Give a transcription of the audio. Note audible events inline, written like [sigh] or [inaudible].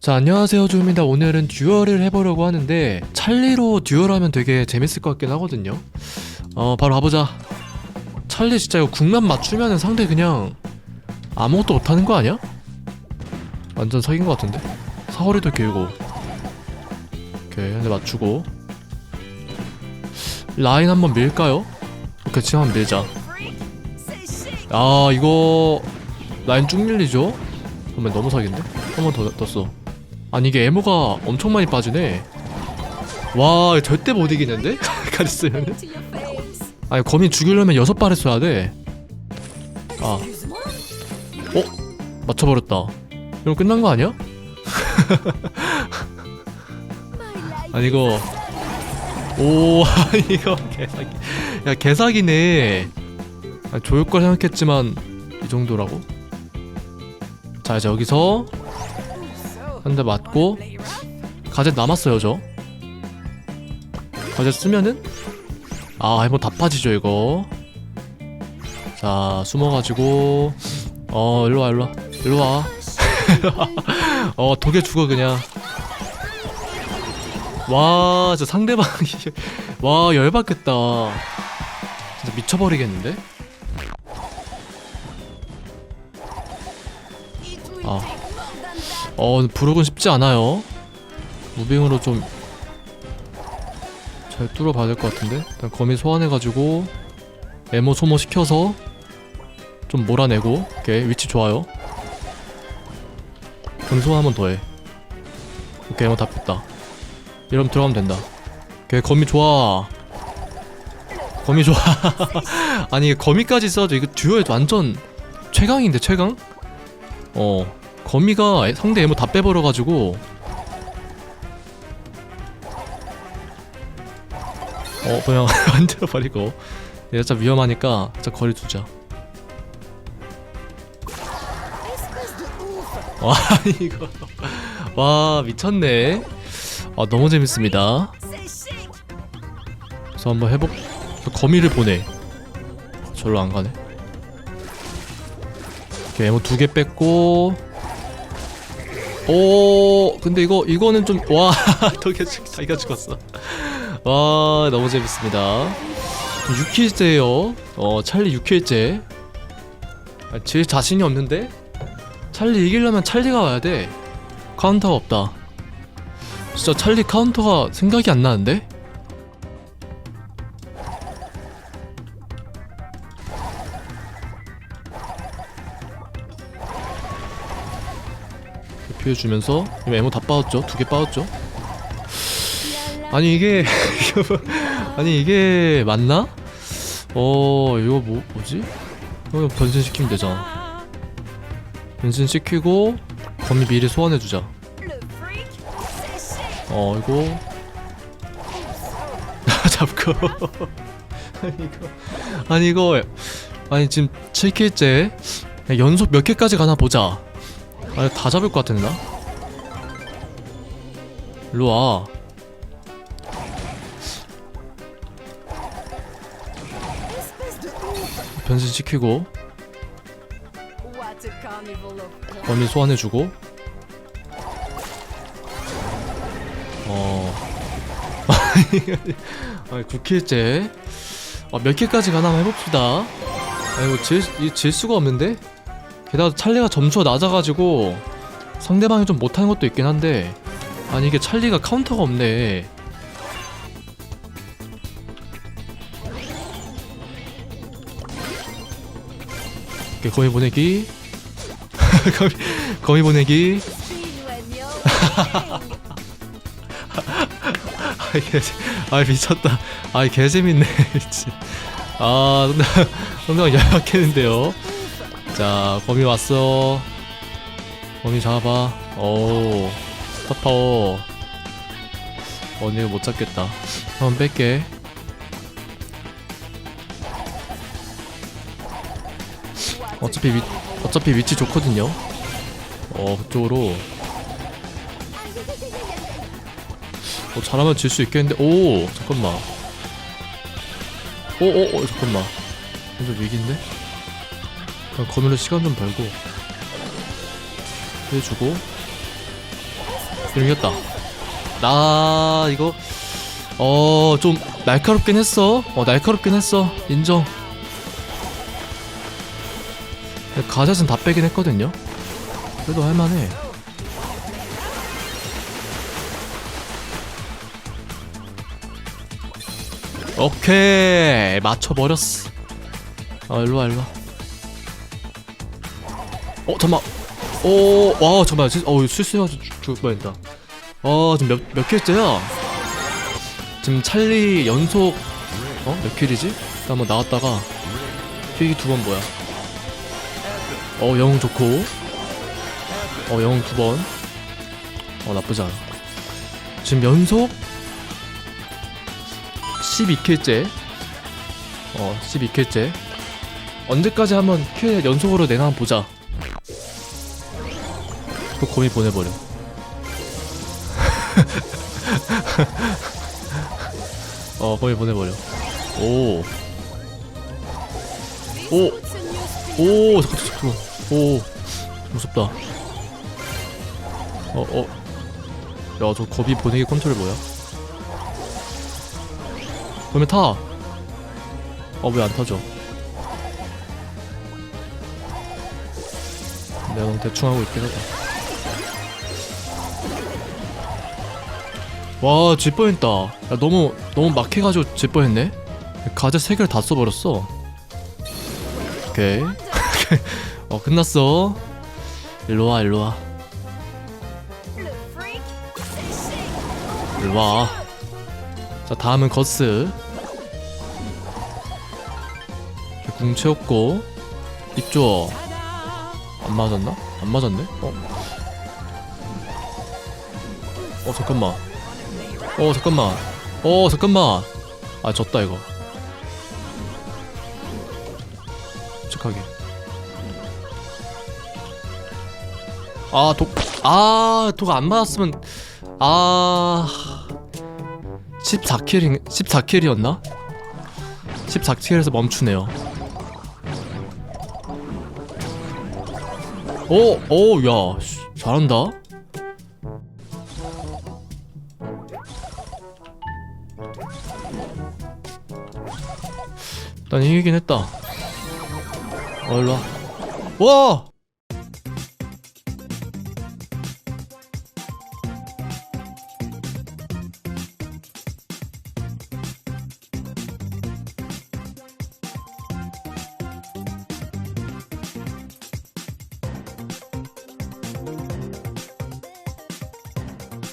자 안녕하세요 조입니다 오늘은 듀얼을 해보려고 하는데 찰리로 듀얼하면 되게 재밌을 것 같긴 하거든요 어 바로 가보자 찰리 진짜 이거 궁만 맞추면 상대 그냥 아무것도 못하는 거 아니야? 완전 사귄 것 같은데 사거리도 길고 오케이 한대 맞추고 라인 한번 밀까요? 오케이 지금 한번 밀자 아 이거 라인 쭉 밀리죠? 그러면 너무 사기인데? 한 번 더 떴어 아니 이게 에모가 엄청 많이 빠지네 와 절대 못 이기는데? [laughs] 가있으면 아니 거미 죽이려면 여섯 발을 쏴야 돼 아. 어? 맞춰버렸다 이럼 끝난 거 아니야? [laughs] 아니 이거 오 [laughs] 아니 이거 개사기 야 개사기네 아니, 좋을 걸 생각했지만 이 정도라고? 자 이제 여기서 한 대 맞고 가젯 남았어요 저. 가젯 쓰면은? 아 해보 다 빠지죠 이거. 자 숨어가지고. 어 일로와 일로와. 일로와. [laughs] 어 독에 죽어 그냥. 와 진짜 상대방이 [laughs] 와 열받겠다. 진짜 미쳐버리겠는데? 아 어, 부르곤 쉽지 않아요. 무빙으로 좀 잘 뚫어봐야 될 것 같은데. 일단 거미 소환해가지고 에모 소모 시켜서 좀 몰아내고. 오케이 위치 좋아요. 거미 소환 한번 더해. 오케이 에모 다 뺐다. 이러면 들어가면 된다. 오케이 거미 좋아. 거미 좋아. [laughs] 아니 거미까지 써도 이거 듀오에 완전 최강인데 최강? 어. 거미가 상대 에모 다 빼버려가지고. 어 그냥 [laughs] 만들어버리고. 얘 진짜 위험하니까 진짜 거리 두자. 와 [laughs] 이거. 와 미쳤네. 아 너무 재밌습니다. 그래서 한번 해보 거미를 보내 절로 안 가네. 오케이 에모 두 개 뺐고 오 근데 이거 이거는 좀와 저게 [laughs] 자기가 죽었어. 와 너무 재밌습니다. 6킬째요. 어 찰리 6킬째. 아, 제일 자신이 없는데? 찰리 이기려면 찰리가 와야 돼. 카운터가 없다. 진짜 찰리 카운터가 생각이 안 나는데 피해주면서 이거 에모 다 빠졌죠? 두 개 빠졌죠? 아니 이게 [laughs] 아니 이게 맞나? 어 이거 뭐 뭐지? 어 변신 시키면 되잖아. 변신 시키고 거미 미리 소환해 주자. 어 이거 [laughs] 잡고 [laughs] 이거 아니 이거 아니 지금 7킬째 연속 몇 개까지 가나 보자. 아니 다 잡을 것 같은데 나? 일로 와. 변신 시키고 범위 소환해주고. 어. [laughs] 아니 9킬째 아, 몇 킬까지 가나 한번 해봅시다. 아 이거 질, 이질 수가 없는데 게다가 찰리가 점수가 낮아가지고 상대방이 좀 못하는 것도 있긴 한데 아니 이게 찰리가 카운터가 없네. 오케이, 거미 보내기. [laughs] 거미, 거미 보내기. [laughs] 아이 개, 아 미쳤다. 아이 개재밌네 [laughs] 아 상대방 열받겠는데요 자 거미 왔어. 거미 잡아 오 스타파워. 언니가 못 잡겠다. 한번 뺄게. 어차피 위, 어차피 위치 좋거든요. 어 그쪽으로. 어 잘하면 질 수 있겠는데. 오 잠깐만. 오오오 잠깐만. 완전 위기인데 그냥 거미로 시간 좀 벌고 해주고. 이겼다. 나 이거 어 좀 날카롭긴 했어. 어 날카롭긴 했어. 인정. 가젯은 다 빼긴 했거든요. 그래도 할만해. 오케이. 맞춰버렸어. 아 일로와 일로와 어 잠깐만. 오와 잠깐만. 실- 어 실수해가지고 죽- 죽을 뻔했다. 어 지금 몇, 몇 킬째야? 지금 찰리 연속 어? 몇 킬이지? 일단 한번 나왔다가 튀기 두번 뭐야? 어 영웅 좋고. 어 영웅 두번 어 나쁘지 않아. 지금 연속 12킬째. 어 12킬째. 언제까지 한번 킬 연속으로 내나 보자 또 거미 보내버려 [laughs] 어 거미 보내버려 오 오! 오 잠깐 잠깐 오 무섭다 어 어 야 저 거미 보내기 컨트롤 뭐야 그러면 타. 어, 왜 안 타죠? 내가 너무 대충 하고 있긴 하다. 와, 질 뻔했다. 야, 너무, 너무 막 해가지고 질 뻔했네? 가제 세 개를 다 써버렸어. 오케이. [laughs] 어, 끝났어. 일로 와, 일로 와. 일로 와. 자 다음은 거스 궁 채웠고 입죠 안 맞았나? 안 맞았네? 어? 어 잠깐만 어 잠깐만 어 잠깐만 아 졌다 이거 착하게 아 독 아 독 안 맞았으면 아 14킬이 14킬이었나? 14킬에서 멈추네요. 오, 오, 야, 씨, 잘한다. 난 이기긴 했다. 어, 일로 와. 와!